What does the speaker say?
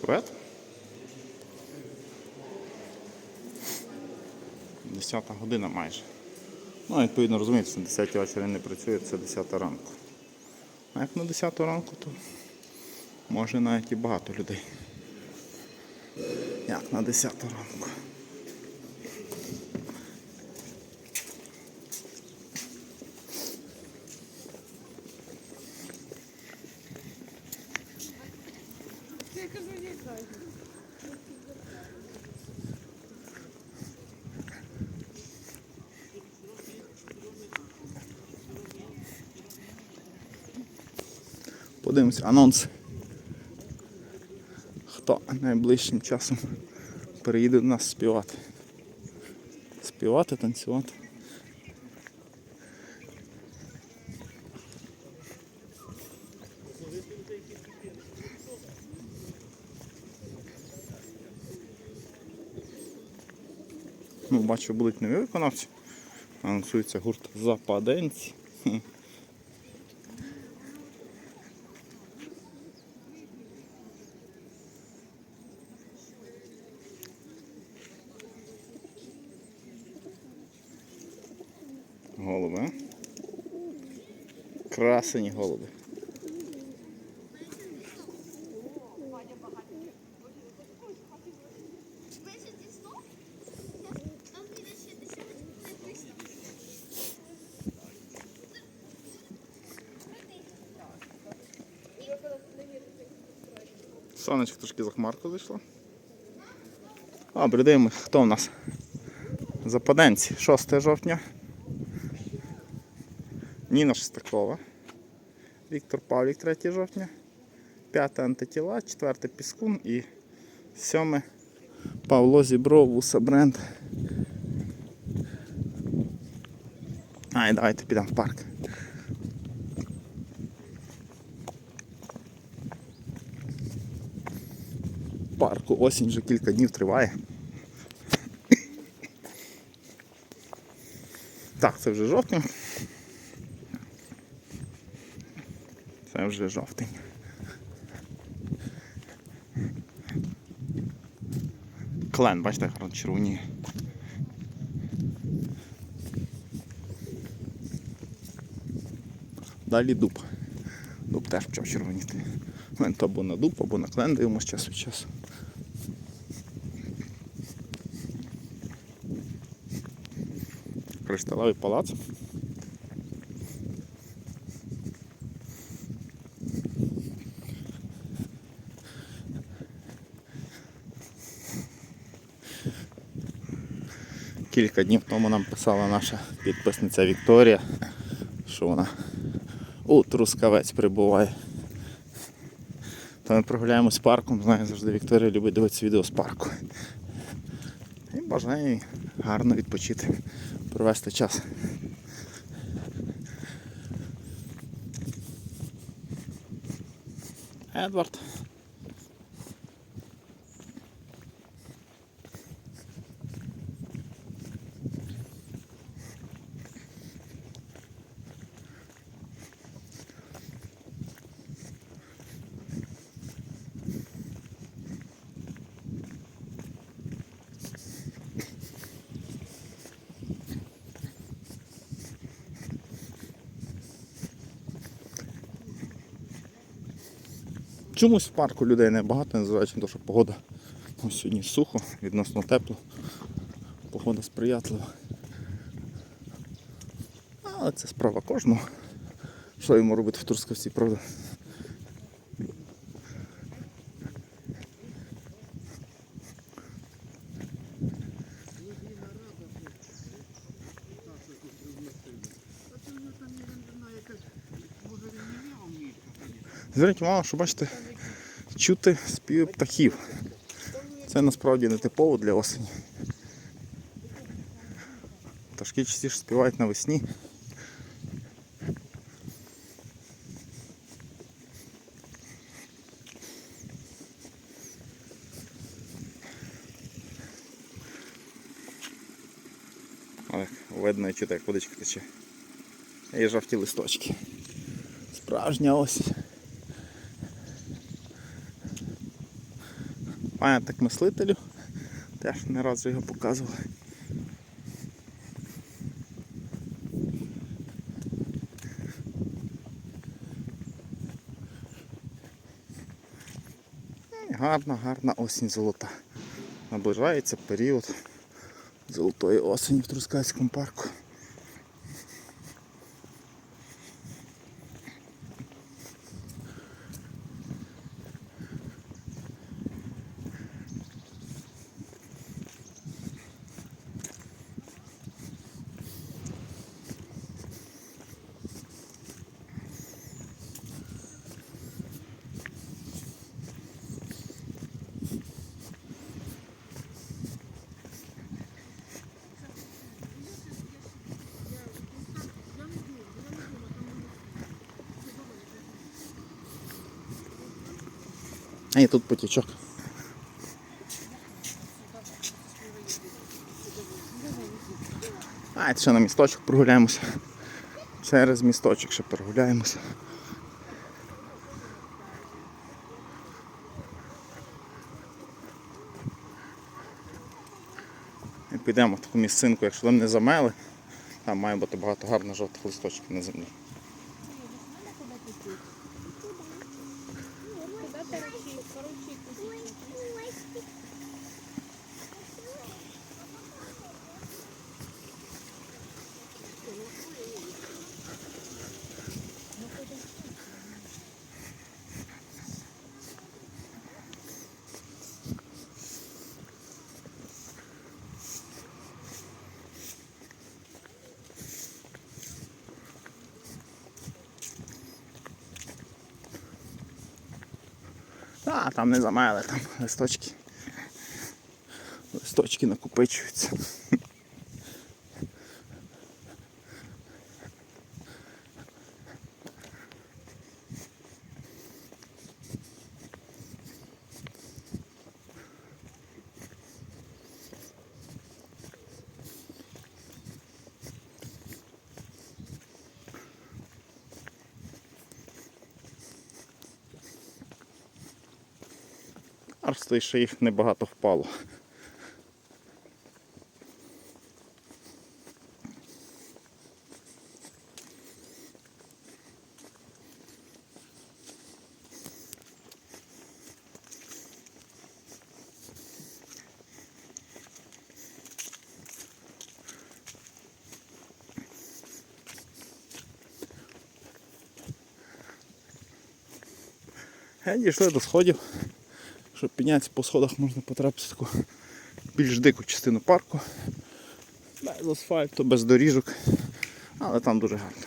Привет. 10 година майже. Ну, відповідно, розумієте, на 10 вечора не працює, це 10 ранку. А як на 10 ранку, то може навіть і багато людей. Як на 10 ранку. Подивимось анонс. Хто найближчим часом переїде до нас співати. Співати, танцювати. Ну, бачу, будуть нові виконавці. Анонсується гурт Западенці. Голуби. Красені голуби. Сонечко трошки за хмарку зайшло. Добре, дивимось, хто в нас? Западенці. 6 жовтня. Ніна Шестакова. Віктор Павлік 3 жовтня. 5 антитіла, 4 піскун і 7 Павло Зібров, Вуса Бренд. Ай, давайте підемо в парк. Парку осінь вже кілька днів триває. Так, це вже жовтень. Це вже жовтень. Клен, бачите, гарно червоніє. Далі дуб. Дуб теж почав червоніти. Або на дуб, або на клен дивимося час від часу. Кришталевий палац. Кілька днів тому нам писала наша підписниця Вікторія, що вона у Трускавець прибуває. То ми прогуляємось парком, знаю, завжди Вікторія любить дивитися відео з парку. І бажаю їй гарно відпочити, провести час. Едвард. Чомусь в парку людей небагато, незважаючи на те, що погода ось сьогодні сухо, відносно тепло. Погода сприятлива. Але це справа кожного. Що йому робити в Турскавці, правда? Зверніть увагу, що бачите, чути співи птахів. Це насправді не типово для осені. Пташки частіше співають навесні. Але видно і чути, як водичка тече. І жовті листочки. Справжня осінь. Пам'ятник мислителю. Теж не раз вже його показували. Гарна, гарна осінь золота. Наближається період золотої осені в Трускавському парку. І тут потічок. А, ще на місточок прогуляємося. Через місточок ще прогуляємося. Підемо в таку місцинку, якщо там не замели, там має бути багато гарних жовтих листочків на землі. А, там не замели, там листочки. Листочки накопичуються. Аж стоїть, що їх небагато впало. Е, Дійшли до сходів. Щоб піднятися по сходах можна потрапити в таку більш дику частину парку. Без асфальту, без доріжок. Але там дуже гарно.